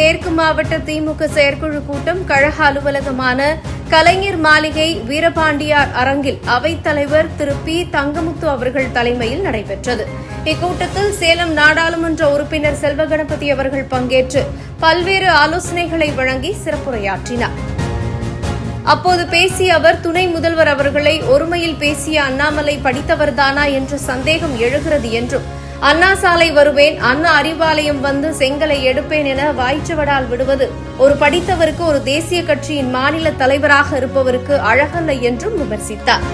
மேற்கு மாவட்ட திமுக செயற்குழு கூட்டம் கழக அலுவலகமான கலைஞர் மாளிகை வீரபாண்டியார் அரங்கில் அவைத்தலைவர் திரு பி. தங்கமுத்து அவர்கள் தலைமையில் நடைபெற்றது. இக்கூட்டத்தில் சேலம் நாடாளுமன்ற உறுப்பினர் செல்வகணபதி அவர்கள் பங்கேற்று பல்வேறு ஆலோசனைகளை வழங்கி சிறப்புரையாற்றினார். அப்போது பேசிய அவர் துணை முதல்வர் அவர்களை ஒருமையில் பேசிய அண்ணாமலை படித்தவர்தானா என்ற சந்தேகம் எழுகிறது என்றும் அண்ணா சாலை வருவேன் அண்ணா அறிவாலயம் வந்து செங்கலை எடுப்பேன் என வாய்ச்சவடால் விடுவது. ஒரு படித்தவருக்கு ஒரு தேசிய கட்சியின் மாநில தலைவராக இருப்பவருக்கு அழகல்ல என்றும் விமர்சித்தார்.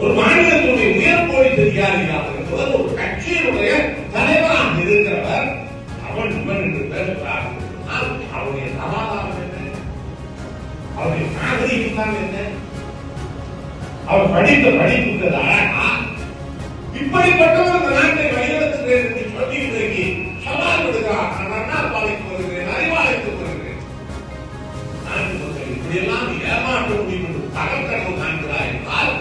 ஒரு மாநிலத்துடைய உயர் போலீஸ் அதிகாரியாக இருந்தவர் ஒரு கட்சியினுடைய தலைவராக இருக்கிறவர் அவன் இவன் என்று பேசுகிறார் அவருடைய சமாதானம் என்ன? அவருடைய நாகரிகம் தான் என்ன? அவர் படித்த படிப்புக்கு இப்படிப்பட்ட ஒரு நாட்டை வழிநடத்துகிறேன் என்று சொல்லி இன்றைக்கு சவால் விடுகிறார். நான் அண்ணா பாலைக்கு வருகிறேன் அறிவாலயத்துக்கு வருகிறேன். நான்கு மக்கள் இப்படியெல்லாம் ஏமாற்ற முடியும் என்று தகர்க்கணும் காண்கிறார் என்றால்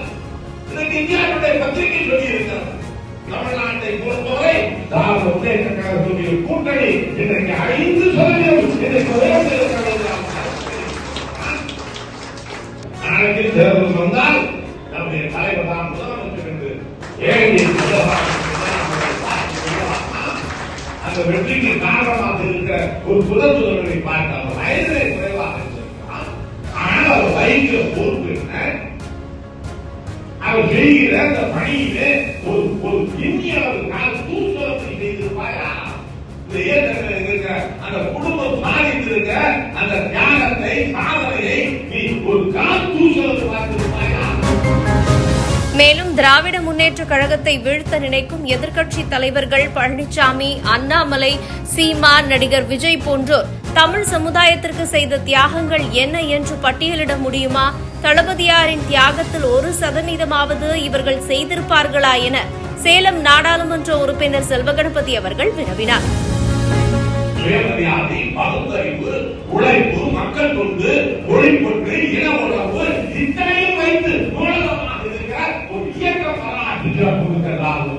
இதற்கு இந்தியாவுடைய பத்திரிகை சொல்லி இருக்கிறார் தமிழ்நாட்டை பொறுத்தவரை முன்னேற்ற கழகத்துடைய கூட்டணி இன்றைக்கு ஐந்து சதவீதம் இன்றைக்கு நாளைக்கு தேர்தல் வந்தால் நம்முடைய தலைவர் தான் முதலமைச்சர் என்று ஏழை அந்த வெற்றிக்கு காரணமாக இருக்கிற ஒரு புதத்துதல்களை பார்க்க அவர் வயதிலே குறைவாக இருந்திருக்கிறார் ஆனால் அவர் வகிக்கிற பொறுப்பு என்ன? அவர் செய்கிற அந்த பணியிலே ஒரு ஒரு இந்திய அளவுக்கான தூசுவத்தை செய்திருப்பாயா? இந்த இயக்கத்தில் இருக்கிற அந்த குடும்பம் பாதித்திருக்க அந்த தியாகத்தை சாதனையை நீ ஒரு காத்து மேலும் திராவிட முன்னேற்ற கழகத்தை வீழ்த்த நினைக்கும் எதிர்க்கட்சி தலைவர்கள் பழனிசாமி அண்ணாமலை சீமா நடிகர் விஜய் போன்றோர் தமிழ் சமுதாயத்திற்கு செய்த தியாகங்கள் என்ன என்று பட்டியலிட முடியுமா? தளபதியாரின் தியாகத்தில் ஒரு சதவீதமாவது இவர்கள் செய்திருப்பார்களா என சேலம் நாடாளுமன்ற உறுப்பினர் செல்வகணபதி அவர்கள் வினவினார். இயக்கம் வரலாற்று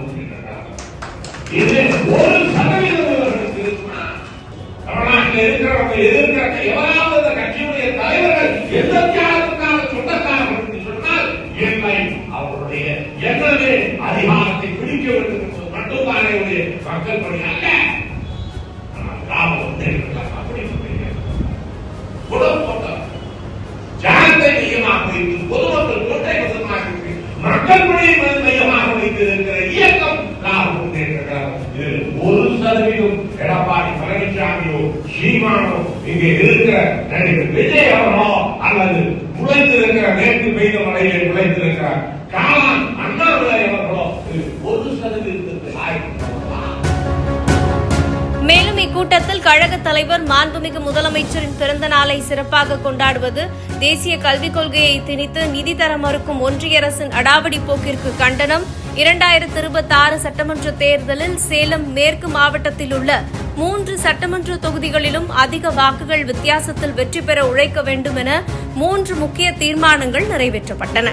இது ஒரு சதவீதம் இவர்களுக்கு தமிழ்நாட்டில் இருக்கிறவங்க எதிர்க்கிற எவராவது அந்த கட்சியுடைய தலைவர்கள் எந்த சொந்தக்காரர்கள் என்று சொன்னால் அவருடைய எண்ணமே அதிகாரத்தை பிடிக்க வேண்டும் என்பது மட்டும்தான் மக்கள் பணியாக இதில் ஒரு சதவீதம் எடப்பாடி பழனிசாமியோ சீமானோ இங்கே இருக்கிற நடிகர் விஜய் அவர்களோ அல்லது உழைத்திருக்கிற மேற்கு பெய்த மலையிலே உழைத்திருக்கிற காலான் அண்ணாமலை அவர்களோ ஒரு சதவீதத்திற்கு ஆய்வு மேலும் இக்கூட்டத்தில் கழக தலைவர் மாண்புமிகு முதலமைச்சரின் பிறந்த நாளை சிறப்பாக கொண்டாடுவது தேசிய கல்விக் கொள்கையை திணித்து நிதி தர மறுக்கும் ஒன்றிய அரசின் அடாவடி போக்கிற்கு கண்டனம் இரண்டாயிரத்தி இருபத்தி ஆறு சட்டமன்ற தேர்தலில் சேலம் மேற்கு மாவட்டத்தில் உள்ள மூன்று சட்டமன்ற தொகுதிகளிலும் அதிக வாக்குகள் வித்தியாசத்தில் வெற்றி பெற உழைக்க வேண்டும் என மூன்று முக்கிய தீர்மானங்கள் நிறைவேற்றப்பட்டன.